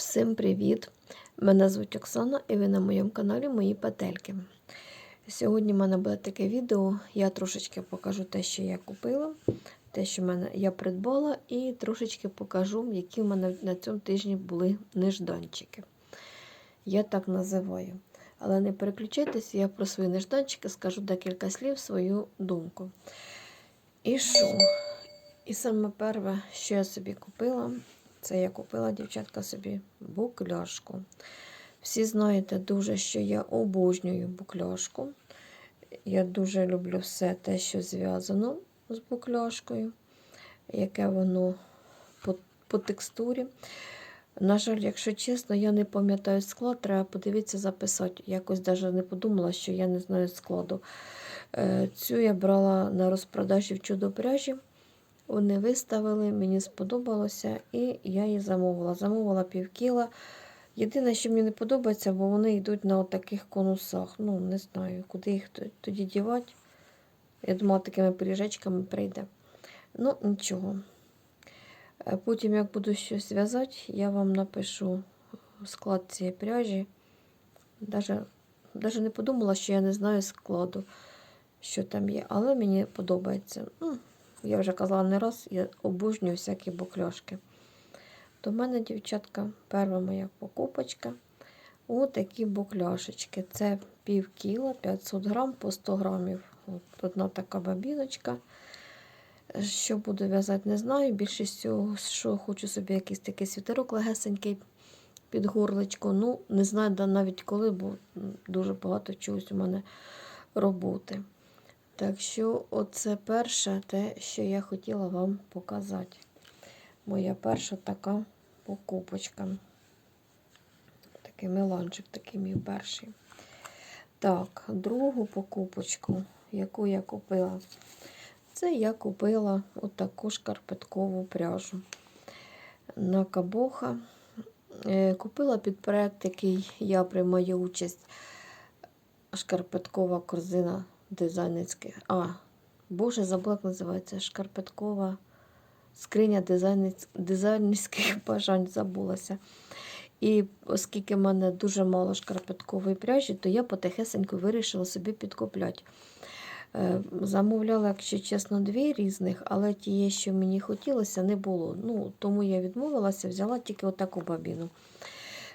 Всім привіт! Мене звуть Оксана і ви на моєму каналі Мої Петельки. Сьогодні в мене буде таке відео. Я трошечки покажу те, що я купила, те, що мене я придбала, і трошечки покажу, які в мене на цьому тижні були нежданчики. Я так називаю. Але не переключайтесь, я про свої нежданчики скажу декілька слів, свою думку. І що? І саме перше, що я собі купила, це я купила, дівчатка, собі букляшку. Всі знаєте дуже, що я обожнюю букляшку. Я дуже люблю все те, що зв'язано з букляшкою, яке воно по, по текстурі. На жаль, якщо чесно, я не пам'ятаю склад, треба подивитися, записати. Якось навіть не подумала, що я не знаю складу. Е, Цю я брала на розпродажі в чудо-пряжі. Вони виставили, мені сподобалося, і я її замовила. Замовила пів кіла. Єдине, що мені не подобається, бо вони йдуть на таких конусах. Ну, не знаю, куди їх тоді дівати. Я думала, такими пиріжечками прийде. Ну, нічого. Е, Потім, як буду щось в'язати, я вам напишу склад цієї пряжі. Даже не подумала, що я не знаю складу, що там є, але мені подобається. Я вже казала не раз, я обожнюю всякі букляшки. До мене, дівчатка, перша моя покупочка. Отакі букляшечки. Це пів кіла, 500 грам по 100 грамів. От одна така бабіночка. Що буду в'язати, не знаю. Більшість цього, що хочу собі якийсь такий світерок легесенький під горлечко. Ну, не знаю навіть коли, бо дуже багато чогось у мене роботи. Так що, оце перше те, що я хотіла вам показати. Моя перша така покупочка. Такий меланчик, такий мій перший. Так, другу покупочку, яку я купила, це я купила отаку шкарпеткову пряжу. На кабоха. Е, Купила під проект, який я приймаю участь, шкарпеткова корзина дизайнерських. А, Боже, забула, як називається шкарпеткова скриня дизайнерських бажань забулася. І оскільки в мене дуже мало шкарпеткової пряжі, то я потихесенько вирішила собі підкупляти. Е, замовляла, якщо чесно, дві різних, але тієї, що мені хотілося, не було. Ну, Тому я відмовилася, взяла тільки отаку бабіну.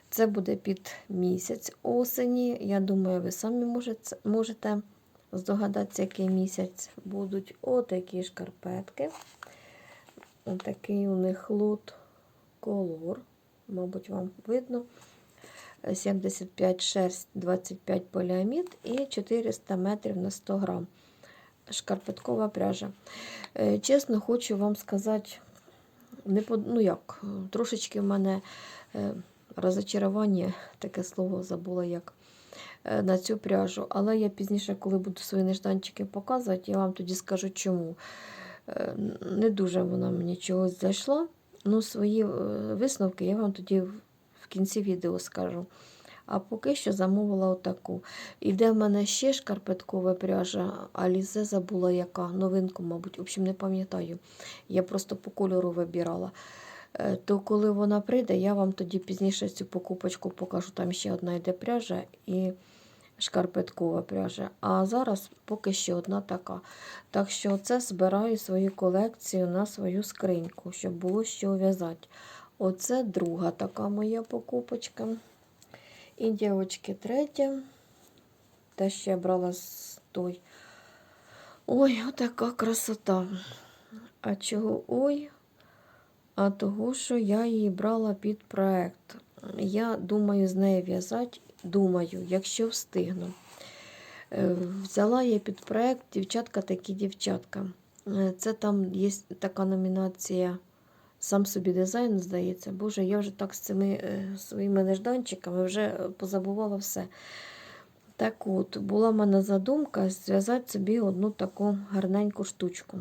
Це буде під місяць осені. Я думаю, ви самі можете можете здогадатися, який місяць будуть отакі шкарпетки. Отакий у них лут колор. Мабуть, вам видно. 75 шерсть, 25 поліамід і 400 метрів на 100 грам. Шкарпеткова пряжа. Е, чесно, хочу вам сказати, не под... ну як, трошечки в мене е, розочарування, таке слово забула як на цю пряжу. Але я пізніше, коли буду свої нежданчики показувати, я вам тоді скажу чому. Не дуже вона мені чогось зайшла. Ну, свої висновки я вам тоді в кінці відео скажу. А поки що замовила отаку. Іде в мене ще шкарпеткова пряжа, Алізе забула яка. Новинку, мабуть, в общем, не пам'ятаю. Я просто по кольору вибирала. То коли вона прийде, я вам тоді пізніше цю покупочку покажу. Там ще одна йде пряжа і шкарпеткова пряжа. А зараз поки що одна така. Так що це збираю свою колекцію на свою скриньку, щоб було що в'язати. Оце друга така моя покупочка. І, дівчатки, третя. Те, що я брала з той. Ой, отака красота. А чого ой? А того, що я її брала під проект. Я думаю, з нею в'язати, думаю, якщо встигну. Е, взяла я під проект дівчатка такі дівчатка. Е, це там є така номінація сам собі дизайн, здається. Боже, я вже так з цими е, своїми нежданчиками вже позабувала все. Так от, була в мене задумка зв'язати собі одну таку гарненьку штучку.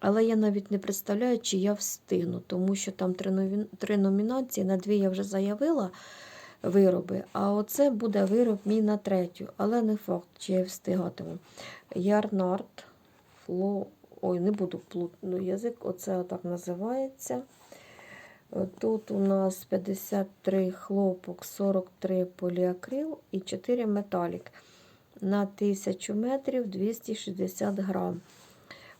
Але я навіть не представляю, чи я встигну, тому що там три, номінації, на дві я вже заявила вироби. А оце буде вироб мій на третю, але не факт, чи я встигатиму. Ярнард, фло. Ой, не буду плутати язик, оце отак називається. Тут у нас 53 хлопок, 43 поліакрил і 4 металік. На 1000 метрів 260 грам.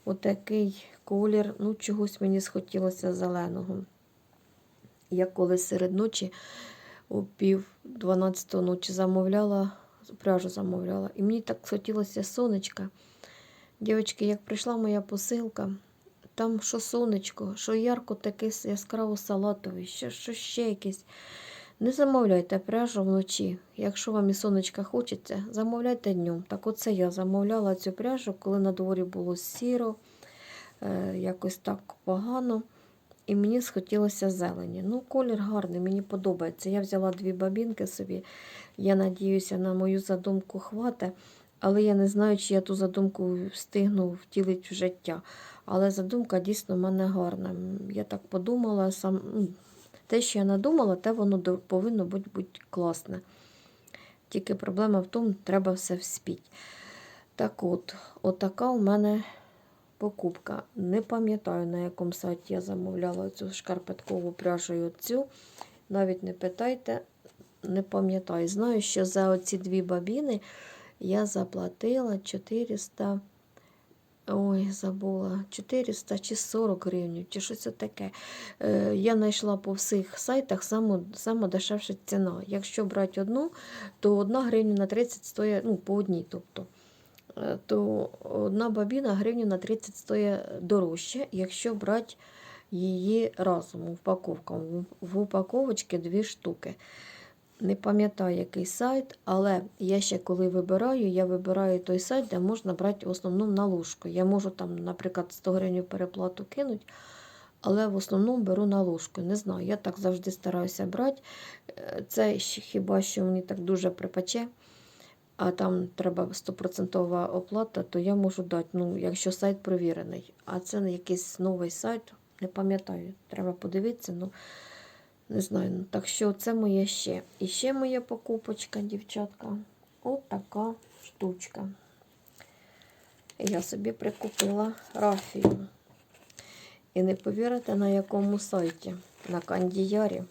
Отакий колір, ну, чогось мені схотілося зеленого. Я коли серед ночі о пів 12 ночі замовляла, пряжу замовляла. І мені так хотілося сонечка. Дівчатки, як прийшла моя посилка, там що сонечко, що ярко такий яскраво салатовий, що, що ще якесь. Не замовляйте пряжу вночі. Якщо вам і сонечка хочеться, замовляйте днем. Так оце я замовляла цю пряжу, коли на дворі було сіро, е, якось так погано. І мені схотілося зелені. Ну, колір гарний, мені подобається. Я взяла дві бабінки собі. Я надіюся, на мою задумку хватить, але я не знаю, чи я ту задумку встигну втілити в життя. Але задумка дійсно в мене гарна. Я так подумала, сам, ну, те, що я надумала, те воно повинно бути, бути класне. Тільки проблема в тому, треба все вспіть. Так от, отака у мене покупка. Не пам'ятаю, на якому сайті я замовляла цю шкарпеткову пряжу і. Навіть не питайте, не пам'ятаю. Знаю, що за оці дві бабіни я заплатила 400. Ой, забула, 400 чи 40 гривень, чи щось таке. Е, я знайшла по всіх сайтах саму, сама дешевша ціна. Якщо брати одну, то одна гривня на 30 стоїть, ну, по одній, тобто. Е, то одна бабіна гривню на 30 стоїть дорожче, якщо брати її разом упаковком. В упаковочці дві штуки. Не пам'ятаю, який сайт, але я ще коли вибираю, я вибираю той сайт, де можна брати в основному на. Я можу там, наприклад, 100 гривень переплату кинути, але в основному беру на ложку. Не знаю, я так завжди стараюся брати. Е, Це хіба що мені так дуже припече, а там треба 100% оплата, то я можу дати, ну, якщо сайт перевірений. А це якийсь новий сайт, не пам'ятаю. Треба подивитися. Ну, не знаю, ну, так що це моє ще. І ще моя покупочка, дівчатка. От така штучка. Я собі прикупила рафію. І не повірите, на якому сайті? На Кандіярі.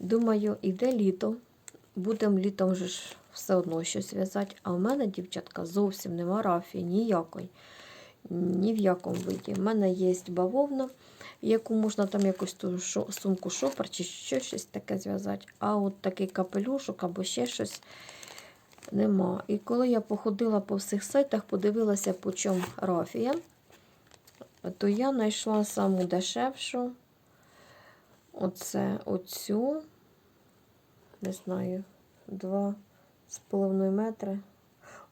Думаю, іде літо. Будемо літом вже ж все одно щось в'язати. А в мене, дівчатка, зовсім нема рафії ніякої. Ні в якому виді. У мене є бавовна, яку можна там якусь ту сумку шопер чи ще щось таке зв'язати. А от такий капелюшок або ще щось нема. І коли я походила по всіх сайтах, подивилася, по чому рафія, то я знайшла саму дешевшу. Оце оцю, не знаю, два з половиною метри.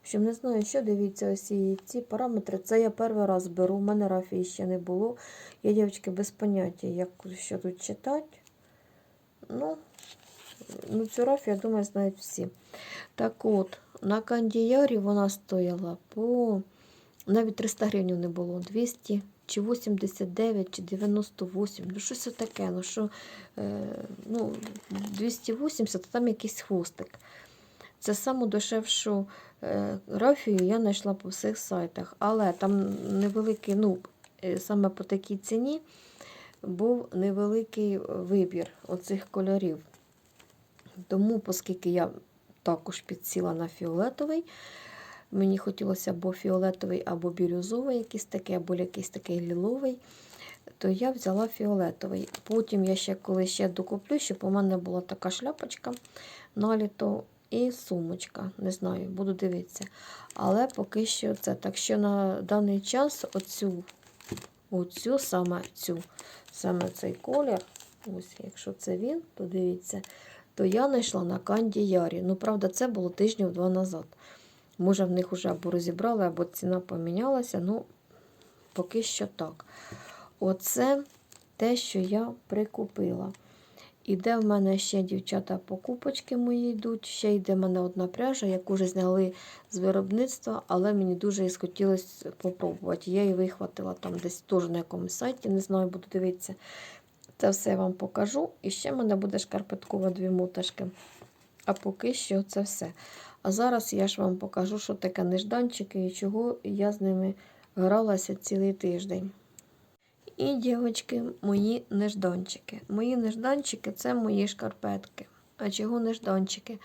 Общем, не знаю, що дивіться, ось ці параметри. Це я перший раз беру. У мене рафії ще не було. Я, дівчатки, без поняття, як що тут читати. Ну, ну цю рафію, я думаю, знають всі. Так от, на кандіярі вона стояла по навіть 300 гривень не було. 200 чи 89, чи 98. Ну, щось таке. Ну, що, е, ну, 280, а там якийсь хвостик. Це саму дешевшу е, рафію я знайшла по всіх сайтах. Але там невеликий, ну, е, саме по такій ціні був невеликий вибір оцих кольорів. Тому, оскільки я також підсіла на фіолетовий, мені хотілося або фіолетовий, або бірюзовий, якийсь такий, або якийсь такий ліловий, то я взяла фіолетовий. Потім я ще коли ще докуплю, щоб у мене була така шляпочка наліто і сумочка. Не знаю, буду дивитися. Але поки що це. Так що на даний час оцю, оцю саме цю, саме цей колір, ось, якщо це він, то дивіться, то я знайшла на Канді Ярі. Ну, правда, це було тижнів два назад. Може, в них вже або розібрали, або ціна помінялася. Ну, поки що так. Оце те, що я прикупила. Іде в мене ще, дівчата, покупочки мої йдуть. Ще йде в мене одна пряжа, яку вже зняли з виробництва, але мені дуже і схотілося попробувати. Я її вихватила там десь теж на якомусь сайті, не знаю, буду дивитися. Це все я вам покажу. І ще в мене буде шкарпеткова дві моташки. А поки що це все. А зараз я ж вам покажу, що таке нежданчики і чого я з ними гралася цілий тиждень. І, дівчатки, мої нежданчики. Мої нежданчики це мої шкарпетки. А чого нежданчики?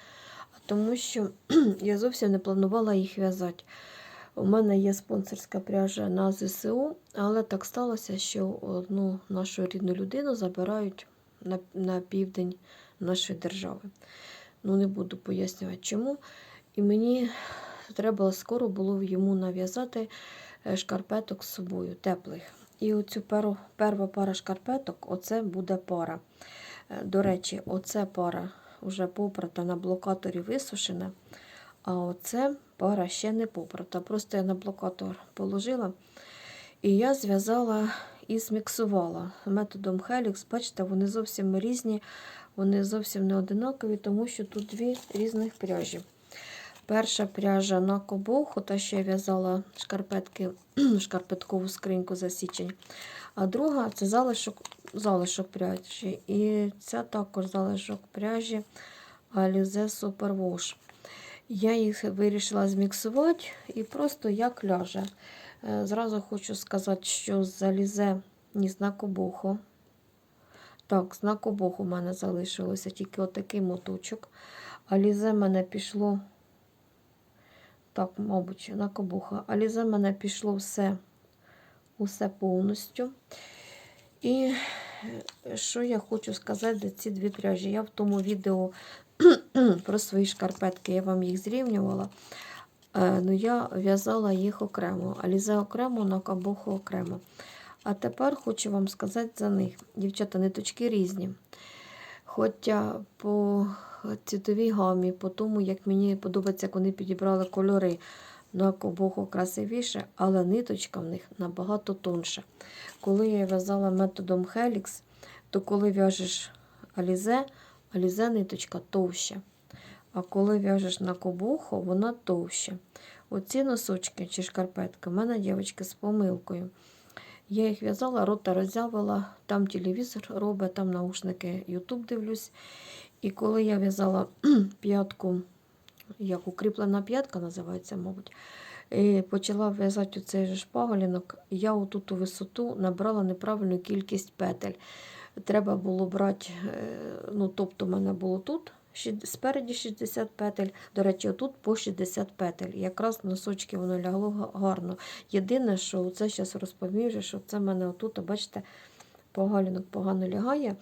Тому що я зовсім не планувала їх в'язати. У мене є спонсорська пряжа на ЗСУ, але так сталося, що одну нашу рідну людину забирають на, на південь нашої держави. Ну, не буду пояснювати чому. І мені треба скоро було йому нав'язати е, шкарпеток з собою, теплих. І оцю перу, перша пара шкарпеток, оце буде пара. Е, До речі, оце пара вже попрата на блокаторі висушена. А оце пара ще не попрата. Просто я на блокатор положила. І я зв'язала і зміксувала методом Helix. Бачите, вони зовсім різні, вони зовсім не одинакові, тому що тут дві різних пряжі. Перша пряжа на кобоху, та що я в'язала шкарпетки, шкарпеткову скриньку за січень. А друга це залишок, залишок пряжі. І це також залишок пряжі Alize Super Wash. Я їх вирішила зміксувати і просто як ляже. Е, Зразу хочу сказати, що залізе ні знак обоху. Так, знак обоху в мене залишилося тільки отакий моточок. А лізе мене пішло. Так, мабуть, на кобуха. А лізе мене пішло все, усе повністю. І е, що я хочу сказати за ці дві пряжі. Я в тому відео про свої шкарпетки, я вам їх зрівнювала. Е, Ну, я в'язала їх окремо, а лізе окремо, на кабуху окремо. А тепер хочу вам сказати за них. Дівчата, ниточки різні. Хоча по цвітовій гамі, по тому, як мені подобається, як вони підібрали кольори на кобоху красивіше, але ниточка в них набагато тонша. Коли я в'язала методом Helix, то коли в'яжеш алізе, алізе ниточка товща. А коли в'яжеш на кобуху, вона товща. Оці носочки чи шкарпетки в мене, дівчатки, з помилкою. Я їх в'язала, рота роззявила, там телевізор робить, там наушники Ютуб дивлюсь. І коли я в'язала п'ятку, як укріплена п'ятка називається, мабуть, і почала в'язати цей же шпаголінок, я отут у висоту набрала неправильну кількість петель. Треба було брати, е, ну, тобто, в мене було тут спереді 60 петель, до речі, отут по 60 петель. Якраз носочки воно лягло гарно. Єдине, що це зараз розповім, що це в мене отут, бачите, погалінок погано лягає,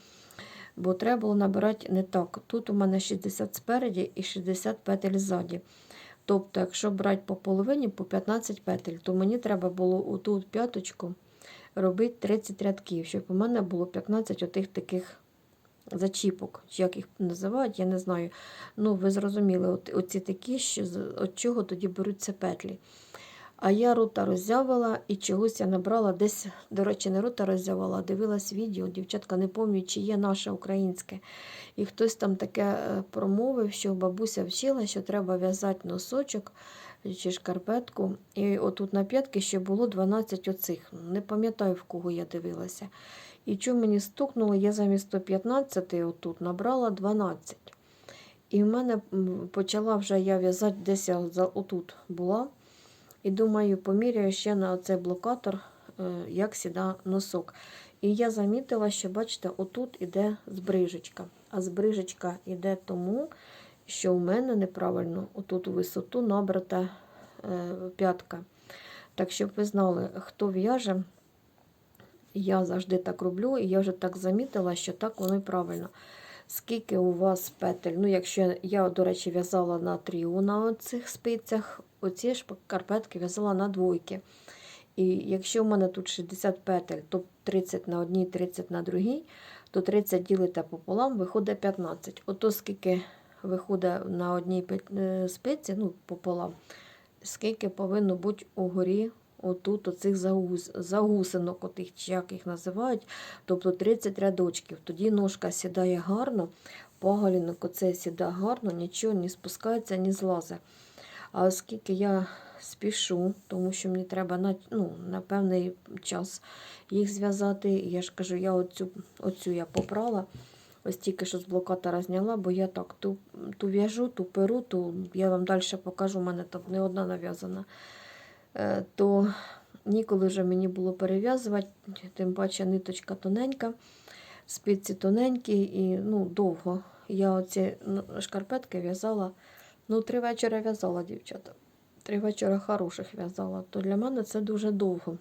бо треба було набирати не так. Тут у мене 60 спереді і 60 петель ззаді. Тобто, якщо брати по половині, по 15 петель, то мені треба було отут п'яточку робити 30 рядків, щоб у мене було 15 отих таких зачіпок, як їх називають, я не знаю. Ну, ви зрозуміли, от, оці такі, що от чого тоді беруться петлі. А я рота роззявила і чогось я набрала десь, до речі, не рота роззявила, а дивилась відео. Дівчатка не пам'ятаю, чи є наше українське. І хтось там таке е, промовив, що бабуся вчила, що треба в'язати носочок чи шкарпетку. І отут на п'ятки ще було 12 оцих. Не пам'ятаю, в кого я дивилася. І що мені стукнуло, я замість 115 отут набрала 12. І в мене почала вже я в'язати десь я отут була. І думаю, поміряю ще на цей блокатор, е, як сіда носок. І я замітила, що, бачите, отут іде збрижечка. А збрижечка іде тому, що в мене неправильно отут у висоту набрата е, п'ятка. Так, щоб ви знали, хто в'яже, я завжди так роблю, і я вже так замітила, що так воно і правильно. Скільки у вас петель? Ну, якщо я, до речі, в'язала на тріо на цих спицях, оці ж карпетки в'язала на двойки. І якщо в мене тут 60 петель, то 30 на одній, 30 на другій, то 30 ділите пополам, виходить 15. Ото скільки виходить на одній е, спиці, ну, пополам, скільки повинно бути угорі отут оцих загус, загусинок, отих, як їх називають, тобто 30 рядочків. Тоді ножка сідає гарно, поголінок оце сідає гарно, нічого не спускається, не злазить. А оскільки я спішу, тому що мені треба на, ну, на певний час їх зв'язати, я ж кажу, я оцю, оцю я попрала. Ось тільки що з блокатора зняла, бо я так ту, ту в'яжу, ту перу, ту я вам далі покажу, у мене там не одна нав'язана. Е, то Ніколи вже мені було перев'язувати, тим паче ниточка тоненька, спиці тоненькі і ну, довго. Я оці ну, шкарпетки в'язала, ну, три вечора в'язала, дівчата. Три вечора хороших в'язала, то для мене це дуже довго.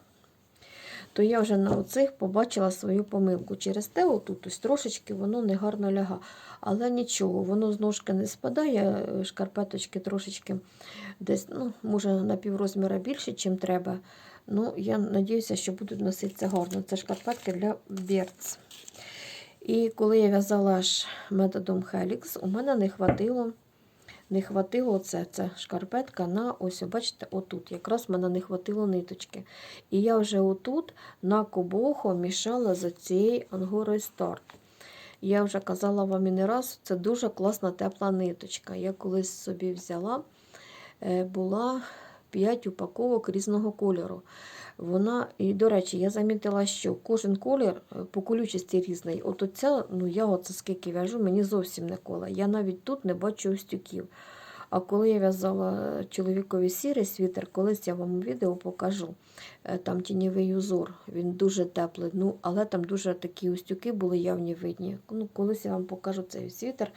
То я вже на оцих побачила свою помилку. Через те, отут ось трошечки воно не гарно ляга. Але нічого, воно з ножки не спадає, е, шкарпеточки трошечки десь, ну, може, на піврозміра більше, чим треба. Ну, я сподіваюся, що будуть носитися гарно. Це шкарпетки для берц. І коли я в'язала аж методом Helix, у мене не хватило, не хватило це, це шкарпетка на ось, бачите, отут. Якраз мене не хватило ниточки. І я вже отут на кобохо мішала за цією ангорою старт. Я вже казала вам і не раз, це дуже класна тепла ниточка. Я колись собі взяла, е, була 5 упаковок різного кольору. Вона, і, до речі, я замітила, що кожен колір е, по колючості різний. От оця, ну я оце скільки в'яжу, мені зовсім не кола. Я навіть тут не бачу устюків. А коли я в'язала чоловікові сірий світер, колись я вам відео покажу. Е, Там тіньовий узор, він дуже теплий, ну, але там дуже такі устюки були явні видні. Ну, колись я вам покажу цей світер.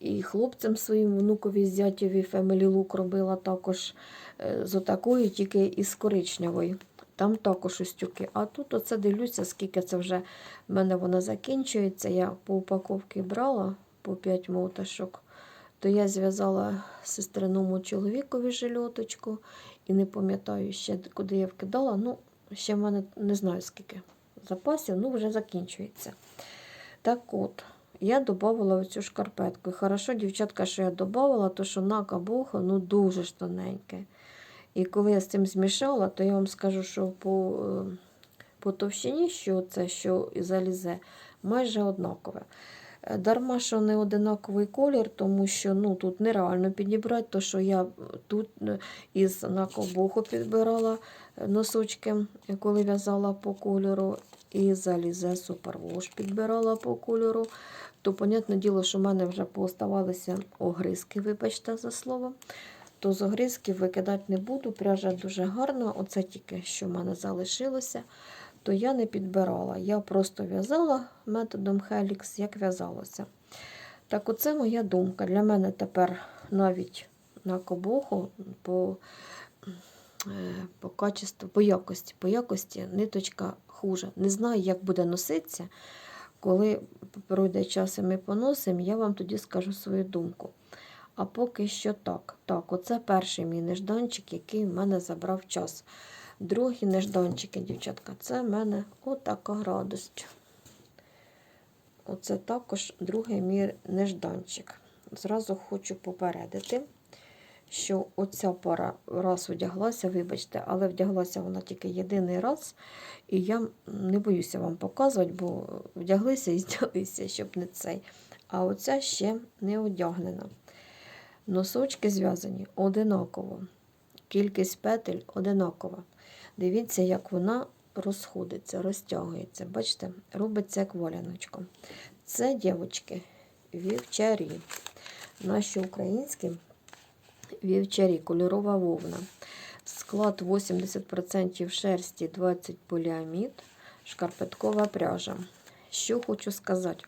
І хлопцям своїм внукові зятєві Family Look робила також е, з отакої, тільки із коричневої. Там також устюки. А тут оце дивлюся, скільки це вже в мене вона закінчується. Я по упаковці брала по 5 моташок. То я зв'язала сестриному чоловікові жильоточку і не пам'ятаю ще, куди я вкидала. Ну, ще в мене не знаю скільки запасів, ну вже закінчується. Так от, я додавала оцю шкарпетку. І хорошо, дівчатка, що я додавала, то що на кабухо ну дуже ж тоненьке. І коли я з цим змішала, то я вам скажу, що по, е, по товщині, що це, що залізе, майже однакове. Е, Дарма, що не одинаковий колір, тому що ну, тут нереально підібрати, то що я тут е, із накобуху підбирала носочки, коли в'язала по кольору, і залізе супервош підбирала по кольору. То, понятне діло, що в мене вже пооставалися огризки, вибачте за слово. То з огризків викидати не буду. Пряжа дуже гарна. Оце тільки що в мене залишилося то я не підбирала. Я просто в'язала методом Helix, як в'язалося. Так, оце моя думка. Для мене тепер навіть на кобоху по, е, по качеству, по якості, по якості ниточка хуже. Не знаю, як буде носитися. Коли пройде час і ми поносимо, я вам тоді скажу свою думку. А поки що так. Так, оце перший мій нежданчик, який в мене забрав час. Другі нежданчики, дівчатка, це в мене отака радость. Оце також другий мій нежданчик. Зразу хочу попередити, що оця пара раз одяглася, вибачте, але вдяглася вона тільки єдиний раз. І я не боюся вам показувати, бо вдяглися і здялися, щоб не цей. А оця ще не одягнена. Носочки зв'язані одинаково. Кількість петель одинакова. Дивіться, як вона розходиться, розтягується. Бачите, робиться як воляночко. Це, дівчатки, вівчарі. Наші українські вівчарі, кольорова вовна. Склад 80% шерсті, 20 поліамід, шкарпеткова пряжа. Що хочу сказати.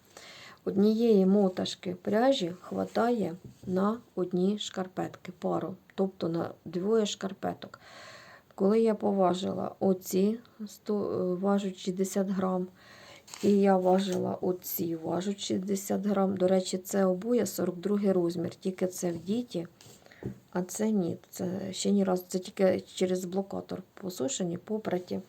Однієї моташки пряжі хватає на одні шкарпетки, пару, тобто на двоє шкарпеток. Коли я поважила оці 100, важуть 60 грам, і я важила оці, важуть 60 грам. До речі, це обоє 42 розмір, тільки це в діті, а це ні. Це ще ні разу, це тільки через блокатор посушені, попраті.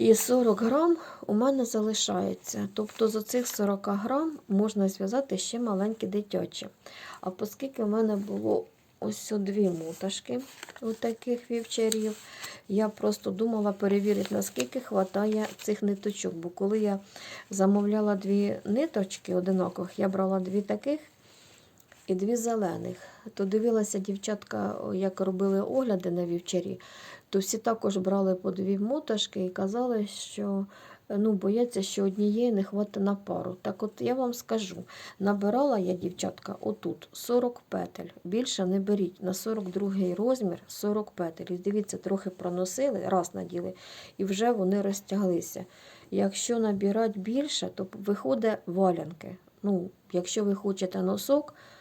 І 40 грам у мене залишається. Тобто за цих 40 грам можна зв'язати ще маленькі дитячі. А оскільки в мене було ось дві муташки таких вівчарів, я просто думала перевірити, наскільки вистачає цих ниточок. Бо коли я замовляла дві ниточки одинакових, я брала дві таких і дві зелених. То дивилася дівчатка, як робили огляди на вівчарі, то всі також брали по дві моташки і казали, що ну, бояться, що однієї не хватить на пару. Так от я вам скажу, набирала я, дівчатка, отут 40 петель. Більше не беріть. На 42 розмір 40 петель. І дивіться, трохи проносили, раз наділи, і вже вони розтяглися. Якщо набирати більше, то виходить валянки. Ну, якщо ви хочете носок е,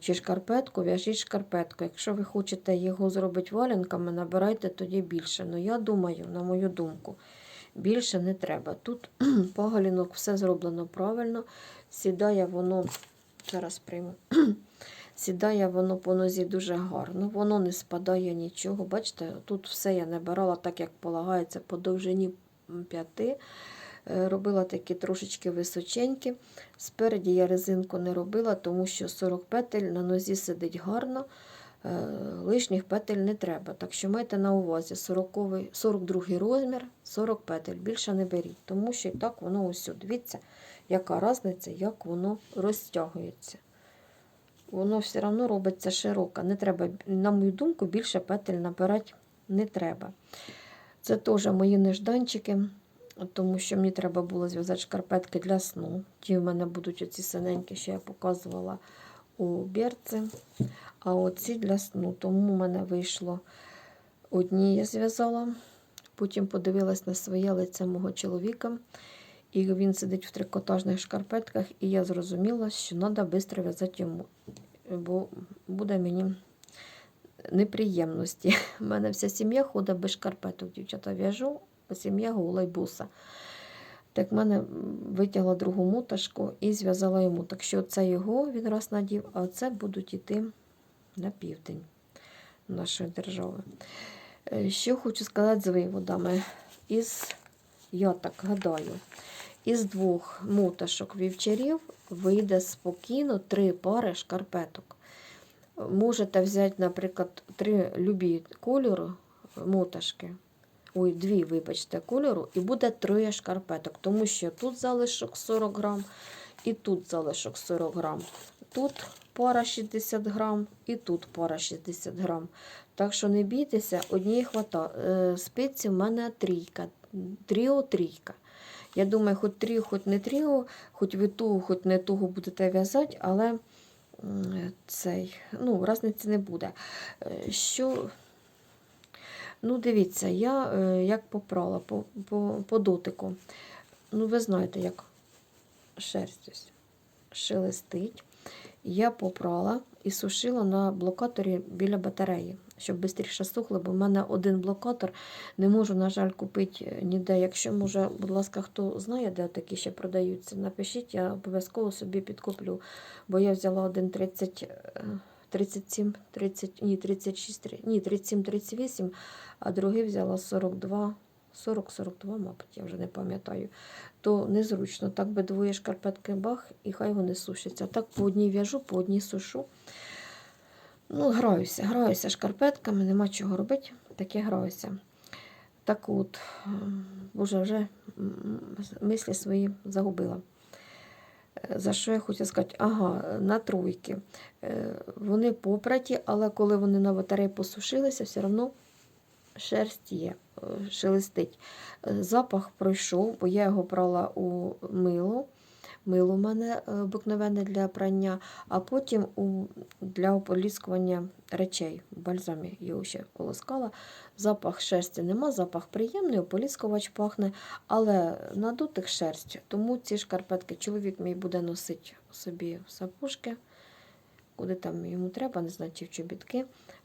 чи шкарпетку, в'яжіть шкарпетку. Якщо ви хочете його зробити валянками, набирайте тоді більше. Ну, я думаю, на мою думку, більше не треба. Тут поголінок все зроблено правильно. Сідає воно, зараз прийму. Сідає воно по нозі дуже гарно, воно не спадає нічого. Бачите, тут все я набирала так, як полагається, по довжині п'яти. Е, Робила такі трошечки височенькі. Спереді я резинку не робила, тому що 40 петель на нозі сидить гарно, е, лишніх петель не треба. Так що майте на увазі 40, 42 розмір, 40 петель. Більше не беріть, тому що і так воно ось. Дивіться, яка різниця, як воно розтягується. Воно все одно робиться широке. Не треба, на мою думку, більше петель набирати не треба. Це теж мої нежданчики, тому що мені треба було зв'язати шкарпетки для сну. Ті в мене будуть оці синенькі, що я показувала у бірці. А оці для сну. Тому в мене вийшло одні я зв'язала. Потім подивилась на своє лице мого чоловіка. І він сидить в трикотажних шкарпетках, і я зрозуміла, що треба швидко в'язати йому, бо буде мені неприємності. У мене вся сім'я ходить без шкарпеток, дівчата в'яжу, сім'я гола й буса. Так в мене витягла другу муташку і зв'язала йому. Так що це його він раз надів, а це будуть йти на південь нашої держави. Е, Що хочу сказати з виводами. Із, я так гадаю, із двох муташок вівчарів вийде спокійно три пари шкарпеток. Можете взяти, наприклад, три любі кольору моташки. Ой, дві, вибачте, кольору, і буде троє шкарпеток, тому що тут залишок 40 грам, і тут залишок 40 грам. Тут пара 60 грам, і тут пара 60 грам. Так що не бійтеся, однієї хвата. Е, Спиці в мене трійка, тріо-трійка. Я думаю, хоч тріо, хоч не тріо, хоч ви ту, хоч не того будете в'язати, але цей, ну, різниці не буде. Е, Що, ну, дивіться, я е, як попрала по, по, по дотику. Ну, ви знаєте, як шерсть ось шелестить. Я попрала і сушила на блокаторі біля батареї, щоб швидше сухло, бо в мене один блокатор. Не можу, на жаль, купити ніде. Якщо, може, будь ласка, хто знає, де такі ще продаються, напишіть, я обов'язково собі підкуплю, бо я взяла один 30, е, 37, 30, ні, 36, ні, 37, 38, а другий взяла 42, 40-42, мабуть, я вже не пам'ятаю. То незручно. Так би двоє шкарпетки бах, і хай вони сушаться. Так по одній в'яжу, по одній сушу. Ну, граюся, граюся шкарпетками, нема чого робити, таке граюся. Так от, ем, боже, вже мислі свої загубила. Е, За що я хочу сказати? Ага, на тройки. Е, Вони попраті, але коли вони на батареї посушилися, все одно шерсть є, е, шелестить. Запах пройшов, бо я його брала у мило. Мило в мене е, обикновенне для прання, а потім у, для ополіскування речей. В бальзамі його ще полоскала. Запах шерсті нема, запах приємний, ополіскувач пахне, але на дотик шерсть. Тому ці шкарпетки чоловік мій буде носити собі в сапожки, куди там йому треба, не знаю, чи в чобітки.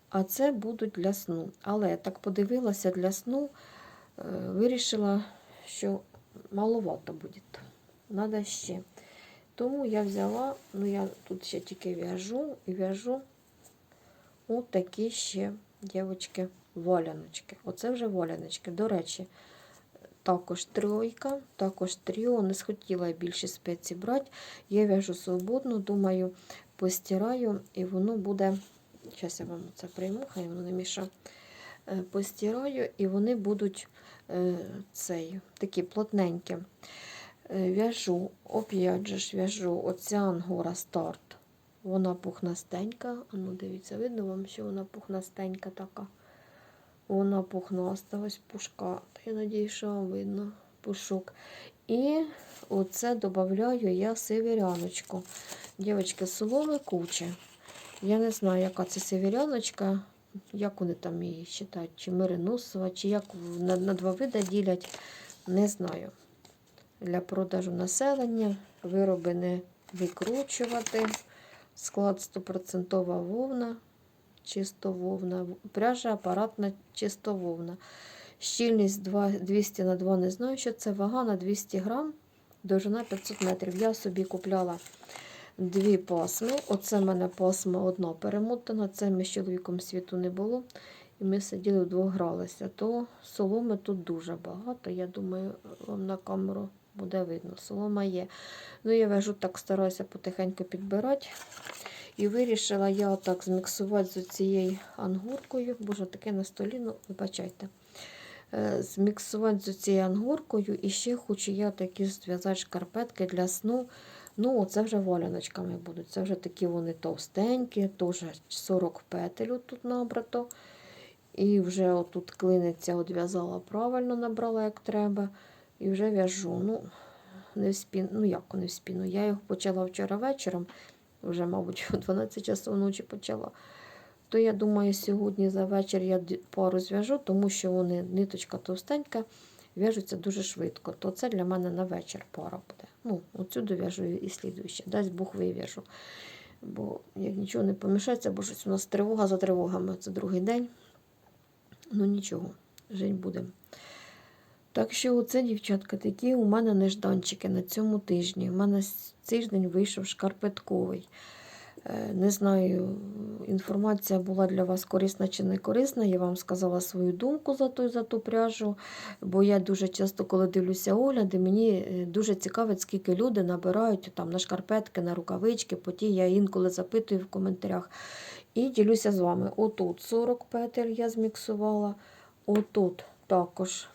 А це будуть для сну. Але я так подивилася для сну, е, вирішила, що маловато буде. Надо ще. Тому я взяла, ну я тут ще тільки в'яжу і в'яжу от такі ще, дівчатки, воляночки. Оце вже воляночки. До речі, також тройка, також тріо. Не схотіла я більше спецій брати. Я в'яжу свободно, думаю, постираю, і воно буде. Зараз я вам це прийму, хай воно не міша. Е, Постираю, і вони будуть е, цей, такі плотненькі. Е, В'яжу, оп'ять же ж в'яжу оця ангора старт. Вона пухнастенька. Ну, дивіться, видно вам, що вона пухнастенька така. Вона пухнаста, ось пушка. Я надію, що вам видно. пушок. І оце додаю я северяночку. Дівчатки, соломи куча. Я не знаю, яка це северяночка, як вони там її вважають, чи мериносова, чи як на, на два види ділять, не знаю. Для продажу населення вироби не викручувати. Склад 100% вовна, чисто вовна, пряжа апаратна чисто вовна. Щільність 200 на 2, не знаю, що це вага на 200 грам, довжина 500 метрів. Я собі купляла дві пасми. Оце в мене пасма одна перемотана, це ми з чоловіком світу не було. І ми сиділи вдвох гралися. То соломи тут дуже багато. Я думаю, вам на камеру буде видно. Солома є. Ну, я вяжу так, стараюся потихеньку підбирати. І вирішила я отак зміксувати з цією ангуркою. Боже, таке на столі, ну, вибачайте. Е, Зміксувати з цією ангуркою. І ще хочу я такі зв'язати шкарпетки для сну. Ну, це вже валяночками будуть. Це вже такі вони товстенькі, теж 40 петель тут набрато. І вже отут клиниця одв'язала правильно, набрала як треба. І вже в'яжу. Ну, не в спін... ну як не в спіну. Я їх почала вчора вечором, вже, мабуть, о 12 часов ночі почала. То я думаю, сьогодні за вечір я пару зв'яжу, тому що вони ниточка товстенька, в'яжуться дуже швидко. То це для мене на вечір пара буде. Ну, отсюди в'яжу і слідуюче. Дасть Бог вив'яжу. Бо як нічого не помішається, бо щось у нас тривога за тривогами. Це другий день. Ну нічого, жить будемо. Так що оце, дівчатка, такі у мене нежданчики на цьому тижні. У мене тиждень вийшов шкарпетковий. Е, Не знаю, інформація була для вас корисна чи не корисна. Я вам сказала свою думку за ту, за ту пряжу. Бо я дуже часто, коли дивлюся огляди, мені е, дуже цікавить, скільки люди набирають там, на шкарпетки, на рукавички. Поті я інколи запитую в коментарях. І ділюся з вами. Отут 40 петель я зміксувала, отут також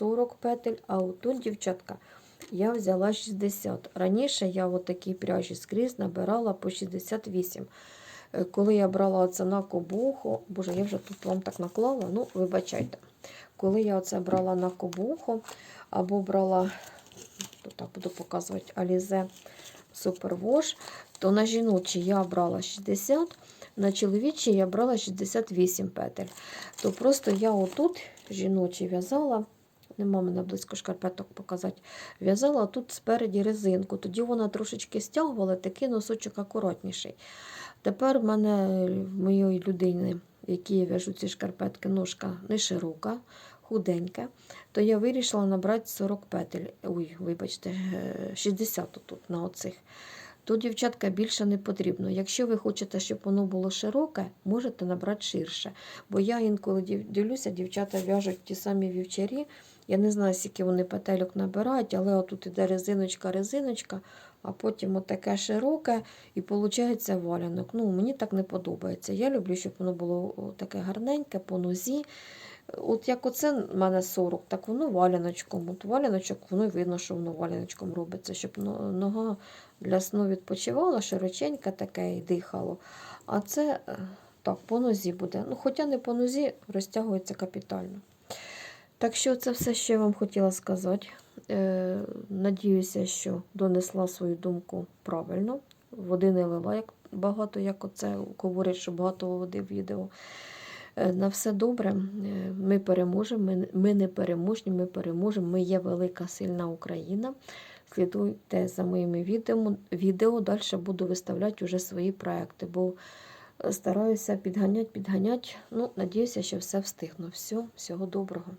40 петель, а отут, дівчатка, я взяла 60. Раніше я в такій пряжі скрізь набирала по 68. Е, Коли я брала оце на кобуху, боже, я вже тут вам так наклала, ну, вибачайте. Коли я оце брала на кобуху, або брала, тут так буду показувати, Alize Superwash, то на жіночі я брала 60, на чоловічі я брала 68 петель. То просто я отут жіночі в'язала, нема мене близько шкарпеток показати, в'язала тут спереді резинку. Тоді вона трошечки стягувала, такий носочок акуратніший. Тепер в мене в моєї людини, в якій я в'яжу ці шкарпетки, ножка не широка, худенька, то я вирішила набрати 40 петель. Ой, вибачте, е, 60 тут на оцих. То, дівчатка, більше не потрібно. Якщо ви хочете, щоб воно було широке, можете набрати ширше. Бо я інколи дивлюся, дівчата в'яжуть ті самі вівчарі. Я не знаю, скільки вони петельок набирають, але отут іде резиночка, резиночка, а потім отаке широке і виходить валянок. Ну, мені так не подобається. Я люблю, щоб воно було таке гарненьке, по нозі. От як оце в мене 40, так воно валяночком. От валяночок, воно видно, що воно валяночком робиться, щоб нога для сну відпочивала, широченьке таке і дихало. А це е, так, по нозі буде. Ну, хоча не по нозі, розтягується капітально. Так що це все, що я вам хотіла сказати. Е, надіюся, що донесла свою думку правильно. Води не лила як багато, як оце говорять, що багато води в відео. Е, На все добре. Е, Ми переможемо. Ми, ми не переможні, ми переможемо. Ми є велика, сильна Україна. Слідуйте за моїми відео. відео. Далі буду виставляти вже свої проекти, бо стараюся підганяти, підганяти. Ну, надіюся, що все встигну. Все, всього доброго.